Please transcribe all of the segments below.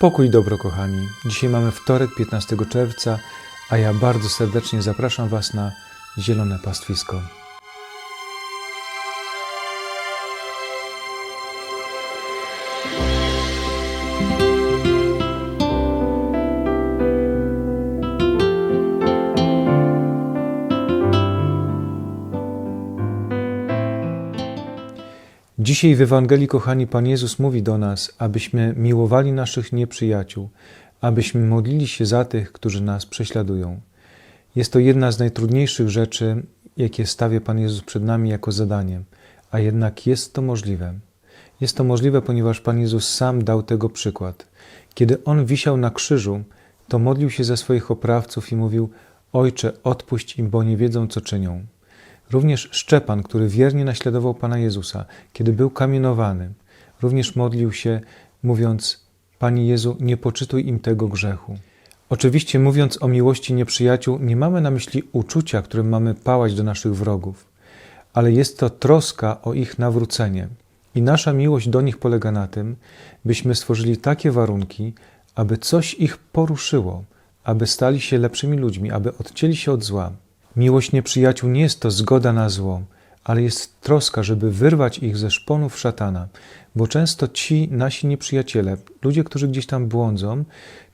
Pokój dobro, kochani. Dzisiaj mamy wtorek, 15 czerwca, a ja bardzo serdecznie zapraszam Was na zielone pastwisko. Dzisiaj w Ewangelii, kochani, Pan Jezus mówi do nas, abyśmy miłowali naszych nieprzyjaciół, abyśmy modlili się za tych, którzy nas prześladują. Jest to jedna z najtrudniejszych rzeczy, jakie stawia Pan Jezus przed nami jako zadanie, a jednak jest to możliwe. Jest to możliwe, ponieważ Pan Jezus sam dał tego przykład. Kiedy On wisiał na krzyżu, to modlił się za swoich oprawców i mówił: Ojcze, odpuść im, bo nie wiedzą, co czynią. Również Szczepan, który wiernie naśladował Pana Jezusa, kiedy był kamienowany, również modlił się, mówiąc: Panie Jezu, nie poczytuj im tego grzechu. Oczywiście, mówiąc o miłości nieprzyjaciół, nie mamy na myśli uczucia, którym mamy pałać do naszych wrogów, ale jest to troska o ich nawrócenie. I nasza miłość do nich polega na tym, byśmy stworzyli takie warunki, aby coś ich poruszyło, aby stali się lepszymi ludźmi, aby odcięli się od zła. Miłość nieprzyjaciół nie jest to zgoda na zło, ale jest troska, żeby wyrwać ich ze szponów szatana, bo często ci nasi nieprzyjaciele, ludzie, którzy gdzieś tam błądzą,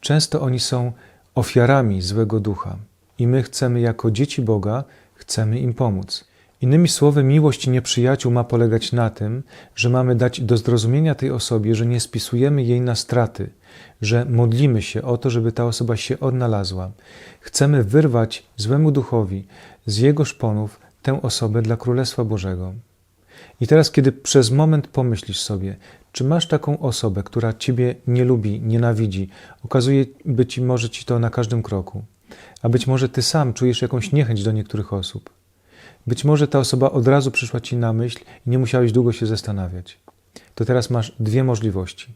często oni są ofiarami złego ducha i my chcemy jako dzieci Boga, chcemy im pomóc. Innymi słowy, miłość nieprzyjaciół ma polegać na tym, że mamy dać do zrozumienia tej osobie, że nie spisujemy jej na straty, że modlimy się o to, żeby ta osoba się odnalazła. Chcemy wyrwać złemu duchowi z jego szponów tę osobę dla Królestwa Bożego. I teraz, kiedy przez moment pomyślisz sobie, czy masz taką osobę, która ciebie nie lubi, nienawidzi, okazuje być może ci to na każdym kroku, a być może ty sam czujesz jakąś niechęć do niektórych osób. Być może ta osoba od razu przyszła ci na myśl i nie musiałeś długo się zastanawiać. To teraz masz dwie możliwości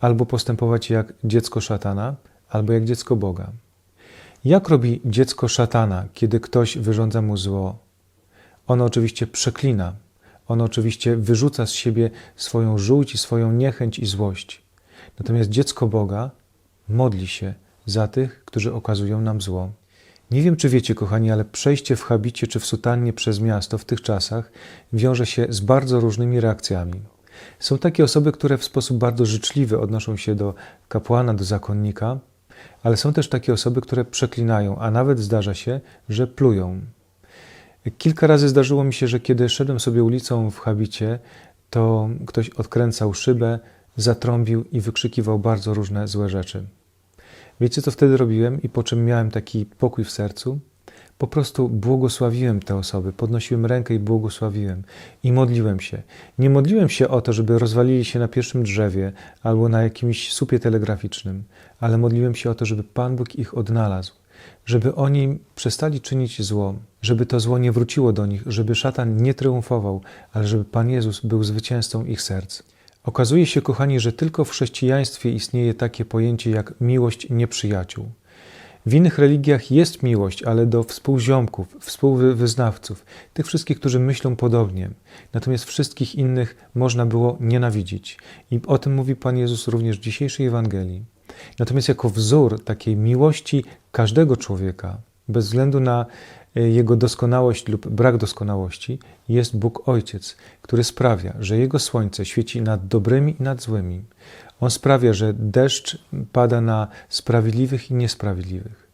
albo postępować jak dziecko szatana, albo jak dziecko Boga. Jak robi dziecko szatana, kiedy ktoś wyrządza mu zło? Ono oczywiście przeklina, ono oczywiście wyrzuca z siebie swoją żółć i swoją niechęć i złość. Natomiast dziecko Boga modli się za tych, którzy okazują nam zło. Nie wiem, czy wiecie, kochani, ale przejście w habicie czy w sutannie przez miasto w tych czasach wiąże się z bardzo różnymi reakcjami. Są takie osoby, które w sposób bardzo życzliwy odnoszą się do kapłana, do zakonnika, ale są też takie osoby, które przeklinają, a nawet zdarza się, że plują. Kilka razy zdarzyło mi się, że kiedy szedłem sobie ulicą w habicie, to ktoś odkręcał szybę, zatrąbił i wykrzykiwał bardzo różne złe rzeczy. Wiecie, co wtedy robiłem i po czym miałem taki pokój w sercu? po prostu błogosławiłem te osoby, podnosiłem rękę i błogosławiłem i modliłem się. Nie modliłem się o to, żeby rozwalili się na pierwszym drzewie albo na jakimś słupie telegraficznym, ale modliłem się o to, żeby Pan Bóg ich odnalazł, żeby oni przestali czynić zło, żeby to zło nie wróciło do nich, żeby szatan nie triumfował, ale żeby Pan Jezus był zwycięzcą ich serc. Okazuje się, kochani, że tylko w chrześcijaństwie istnieje takie pojęcie jak miłość nieprzyjaciół. W innych religiach jest miłość, ale do współziomków, współwyznawców, tych wszystkich, którzy myślą podobnie. Natomiast wszystkich innych można było nienawidzić. I o tym mówi Pan Jezus również w dzisiejszej Ewangelii. Natomiast jako wzór takiej miłości każdego człowieka, bez względu na e, jego doskonałość lub brak doskonałości, jest Bóg Ojciec, który sprawia, że Jego słońce świeci nad dobrymi i nad złymi. On sprawia, że deszcz pada na sprawiedliwych i niesprawiedliwych.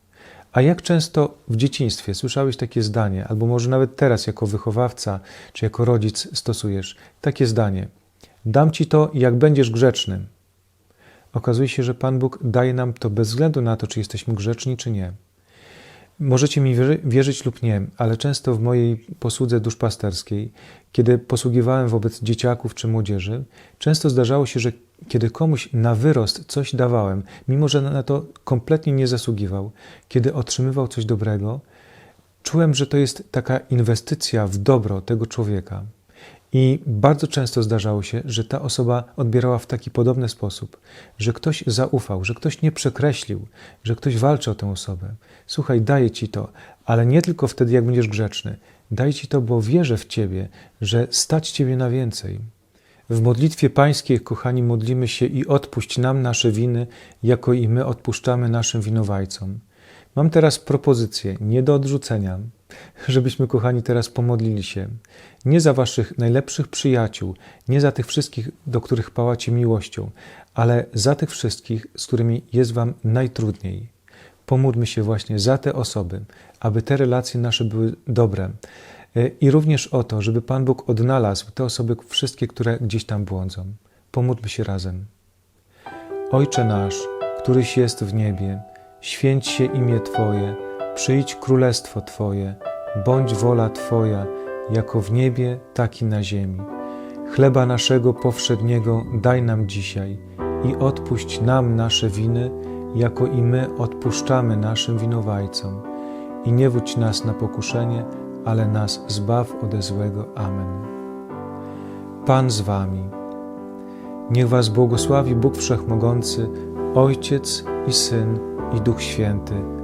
A jak często w dzieciństwie słyszałeś takie zdanie, albo może nawet teraz jako wychowawca czy jako rodzic stosujesz takie zdanie: Dam ci to, jak będziesz grzecznym. Okazuje się, że Pan Bóg daje nam to bez względu na to, czy jesteśmy grzeczni, czy nie. Możecie mi wierzyć lub nie, ale często w mojej posłudze duszpasterskiej, kiedy posługiwałem wobec dzieciaków czy młodzieży, często zdarzało się, że kiedy komuś na wyrost coś dawałem, mimo że na to kompletnie nie zasługiwał, kiedy otrzymywał coś dobrego, czułem, że to jest taka inwestycja w dobro tego człowieka. I bardzo często zdarzało się, że ta osoba odbierała w taki podobny sposób, że ktoś zaufał, że ktoś nie przekreślił, że ktoś walczy o tę osobę. Słuchaj, daję ci to, ale nie tylko wtedy, jak będziesz grzeczny. Daję ci to, bo wierzę w ciebie, że stać ciebie na więcej. W modlitwie pańskiej, kochani, modlimy się i odpuść nam nasze winy, jako i my odpuszczamy naszym winowajcom. Mam teraz propozycję, nie do odrzucenia, żebyśmy, kochani, teraz pomodlili się. Nie za waszych najlepszych przyjaciół, nie za tych wszystkich, do których pałacie miłością, ale za tych wszystkich, z którymi jest wam najtrudniej. Pomódlmy się właśnie za te osoby, aby te relacje nasze były dobre. E, I również o to, żeby Pan Bóg odnalazł te osoby wszystkie, które gdzieś tam błądzą. Pomódlmy się razem. Ojcze nasz, któryś jest w niebie, święć się imię Twoje, przyjdź królestwo Twoje, bądź wola Twoja, jako w niebie, tak i na ziemi. Chleba naszego powszedniego daj nam dzisiaj i odpuść nam nasze winy, jako i my odpuszczamy naszym winowajcom. I nie wódź nas na pokuszenie, ale nas zbaw ode złego. Amen. Pan z Wami. Niech Was błogosławi Bóg Wszechmogący, Ojciec i Syn i Duch Święty.